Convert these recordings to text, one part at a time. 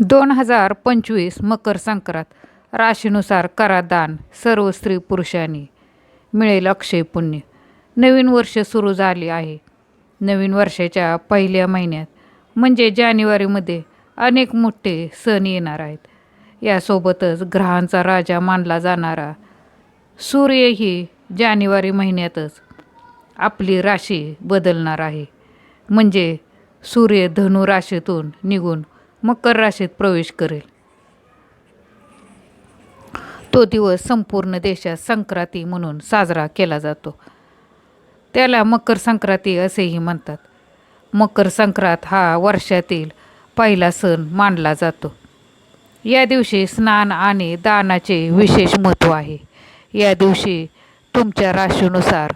दोन हजार पंचवीस मकर संक्रांत. राशीनुसार करा दान सर्व स्त्री पुरुषांनी मिळेल अक्षय पुण्य. नवीन वर्ष सुरू झाले आहे. नवीन वर्षाच्या पहिल्या महिन्यात म्हणजे जानेवारीमध्ये अनेक मोठे सण येणार आहेत. यासोबतच ग्रहांचा राजा मानला जाणारा सूर्यही जानेवारी महिन्यातच आपली राशी बदलणार आहे. म्हणजे सूर्य धनु राशीतून निघून मकर राशीत प्रवेश करेल. तो दिवस संपूर्ण देशात संक्रांती म्हणून साजरा केला जातो. त्याला मकर संक्रांती असेही म्हणतात. मकर संक्रांत हा वर्षातील पहिला सण मानला जातो. या दिवशी स्नान आणि दानाचे विशेष महत्त्व आहे. या दिवशी तुमच्या राशीनुसार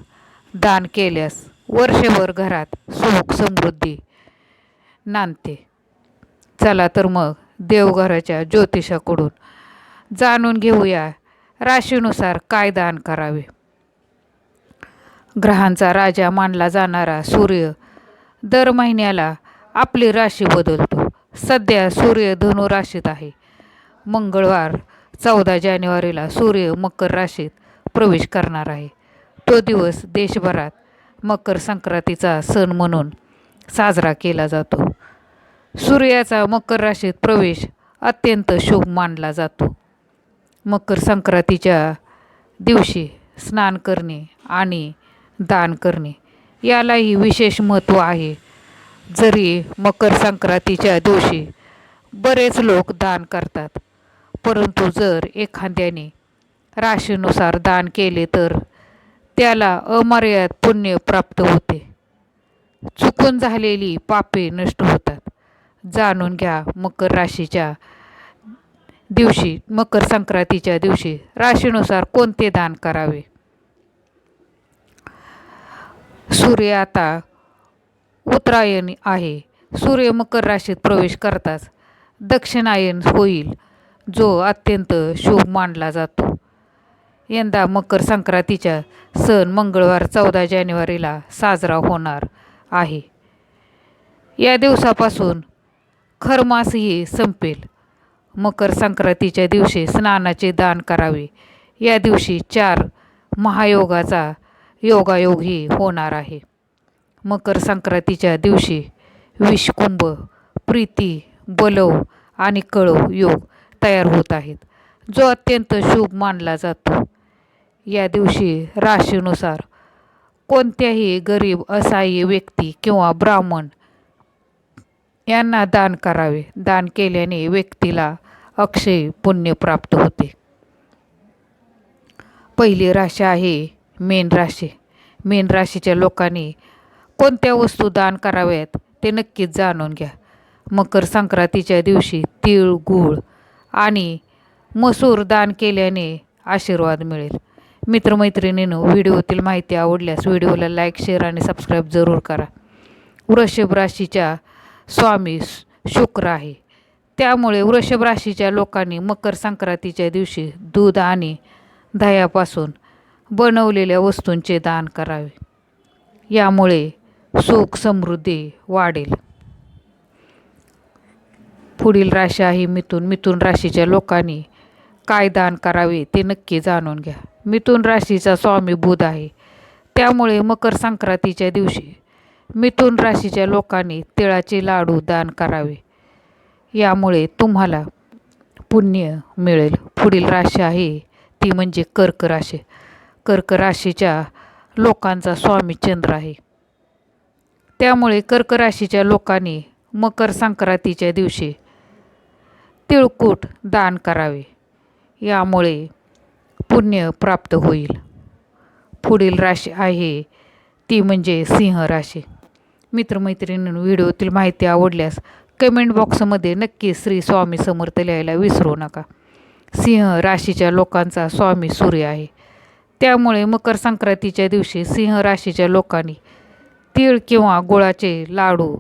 दान केल्यास वर्षभर घरात सुख समृद्धी नांदते. चला तर मग देवघराच्या ज्योतिषाकडून जाणून घेऊया राशीनुसार काय दान करावे. ग्रहांचा राजा मानला जाणारा सूर्य दर महिन्याला आपली राशी बदलतो. सध्या सूर्य धनु राशीत आहे. मंगळवार चौदा जानेवारीला सूर्य मकर राशीत प्रवेश करणार आहे. तो दिवस देशभरात मकर संक्रांतीचा सण म्हणून साजरा केला जातो. सूर्याचा मकर राशीत प्रवेश अत्यंत शुभ मानला जातो. मकर संक्रांतीच्या दिवशी स्नान करणे आणि दान करणे यालाही विशेष महत्त्व आहे. जरी मकर संक्रांतीच्या दिवशी बरेच लोक दान करतात परंतु जर एखाद्याने राशीनुसार दान केले तर त्याला अमर्याद पुण्य प्राप्त होते. चुकून झालेली पापे नष्ट होतात. जाणून घ्या मकर राशीच्या दिवशी मकर संक्रांतीच्या दिवशी राशीनुसार कोणते दान करावे? सूर्य आता उत्तरायण आहे. सूर्य मकर राशीत प्रवेश करताच दक्षिणायन होईल जो अत्यंत शुभ मानला जातो. यंदा मकर संक्रांतीचा सण मंगळवार चौदा जानेवारीला साजरा होणार आहे. या दिवसापासून खरमासही संपेल. मकर संक्रांतीच्या दिवशी स्नानाचे दान करावे. या दिवशी चार महायोगाचा योगायोगही होणार आहे. मकर संक्रांतीच्या दिवशी विषकुंभ प्रीती बलव आणि कळव योग तयार होत आहेत. जो अत्यंत शुभ मानला जातो. या दिवशी राशीनुसार कोणत्याही गरीब असहाय्य व्यक्ती किंवा ब्राह्मण यांना दान करावे. दान केल्याने व्यक्तीला अक्षय पुण्य प्राप्त होते. पहिली राशी आहे मेन राशी. मेन राशीच्या लोकांनी कोणत्या वस्तू दान कराव्यात ते नक्कीच जाणून घ्या. मकर संक्रांतीच्या दिवशी तीळ गूळ आणि मसूर दान केल्याने आशीर्वाद मिळेल. मित्रमैत्रिणीनं व्हिडिओतील माहिती आवडल्यास व्हिडिओला लाईक शेअर आणि सबस्क्राईब जरूर करा. वृषभ राशीच्या स्वामी शुक्र आहे. त्यामुळे वृषभ राशीच्या लोकांनी मकर संक्रांतीच्या दिवशी दूध आणि दह्यापासून बनवलेल्या वस्तूंचे दान करावे. यामुळे सुख समृद्धी वाढेल. पुढील राशी आहे मिथून. मिथून राशीच्या लोकांनी काय दान करावे ते नक्की जाणून घ्या. मिथून राशीचा स्वामी बुध आहे. त्यामुळे मकर संक्रांतीच्या दिवशी मिथुन राशीच्या लोकांनी तिळाचे लाडू दान करावे. यामुळे तुम्हाला पुण्य मिळेल. पुढील राशी आहे ती म्हणजे कर्क राशी. कर्क राशीच्या लोकांचा स्वामी चंद्र आहे. त्यामुळे कर्क राशीच्या लोकांनी मकर संक्रांतीच्या दिवशी तिळकूट दान करावे. यामुळे पुण्य प्राप्त होईल. पुढील राशी आहे ती म्हणजे सिंह राशी. मित्रमैत्रिणींनो व्हिडिओतील माहिती आवडल्यास कमेंट बॉक्समध्ये नक्की श्री स्वामी समर्थ लिहायला विसरू नका. सिंह राशीच्या लोकांचा स्वामी सूर्य आहे. त्यामुळे मकर संक्रांतीच्या दिवशी सिंह राशीच्या लोकांनी तीळ किंवा गुळाचे लाडू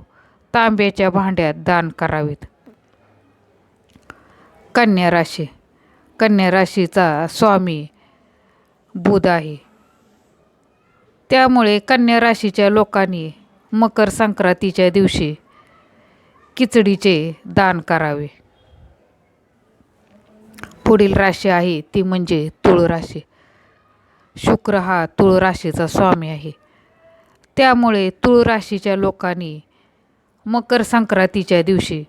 तांब्याच्या भांड्यात दान करावेत. कन्या राशी. कन्या राशीचा स्वामी बुध आहे. त्यामुळे कन्या राशीच्या लोकांनी मकर संक्रांतीच्या दिवशी खिचडीचे दान करावे. पुढील राशी आहे ती म्हणजे तुळ राशी. शुक्र हा तुळ राशीचा स्वामी आहे. त्यामुळे तुळ राशीच्या लोकांनी मकर संक्रांतीच्या दिवशी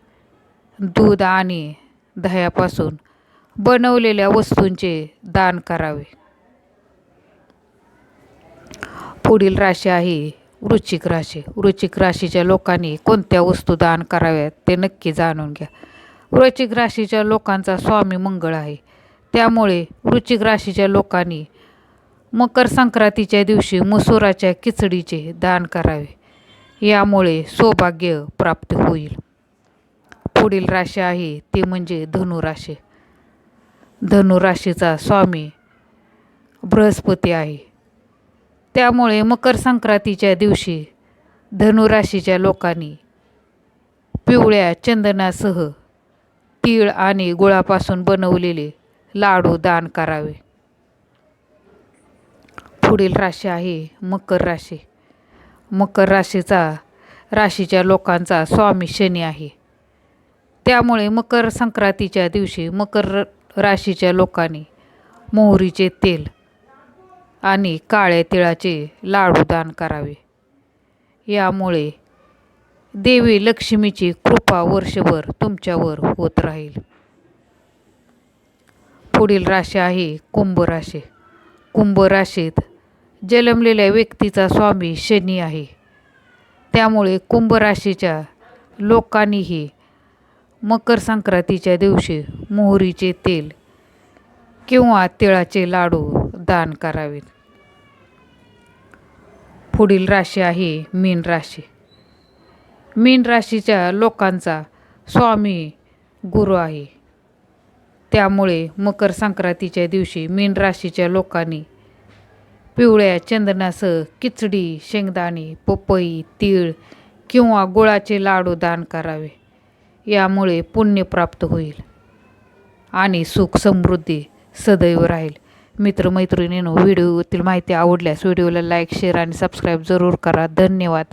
दूध आणि दह्यापासून बनवलेल्या वस्तूंचे दान करावे. पुढील राशी आहे वृश्चिक राशी. वृश्चिक राशीच्या लोकांनी कोणत्या वस्तू दान कराव्यात ते नक्की जाणून घ्या. वृश्चिक राशीच्या लोकांचा स्वामी मंगळ आहे. त्यामुळे वृश्चिक राशीच्या लोकांनी मकर संक्रांतीच्या दिवशी मसुराच्या खिचडीचे दान करावे. यामुळे सौभाग्य प्राप्त होईल. पुढील राशी आहे ती म्हणजे धनुराशी धनुराशीचा स्वामी बृहस्पती आहे. त्यामुळे मकर संक्रांतीच्या दिवशी धनुराशीच्या लोकांनी पिवळ्या चंदनासह तीळ आणि गुळापासून बनवलेले लाडू दान करावे. पुढील राशी आहे मकर राशी. मकर राशीचा राशीच्या लोकांचा स्वामी शनी आहे. त्यामुळे मकर संक्रांतीच्या दिवशी मकर राशीच्या लोकांनी मोहरीचे तेल आणि काळ्या तिळाचे लाडू दान करावे. यामुळे देवी लक्ष्मीची कृपा वर्षभर तुमच्यावर होत राहील. पुढील राशी आहे कुंभ राशी. कुंभ राशीत जन्मलेल्या व्यक्तीचा स्वामी शनी आहे. त्यामुळे कुंभ राशीच्या लोकांनीही मकर संक्रांतीच्या दिवशी मोहरीचे तेल किंवा तिळाचे लाडू दान करावेत. पुढील राशी आहे मीन राशी. मीन राशीच्या लोकांचा स्वामी गुरु आहे. त्यामुळे मकर संक्रांतीच्या दिवशी मीन राशीच्या लोकांनी पिवळ्या चंदनासह खिचडी शेंगदाणे पपई तीळ किंवा गुळाचे लाडू दान करावे. यामुळे पुण्य प्राप्त होईल आणि सुख समृद्धी सदैव राहील. मित्रमैत्रिणींनो व्हिडिओतील माहिती आवडल्यास व्हिडिओला लाईक शेअर आणि सबस्क्राईब जरूर करा. धन्यवाद.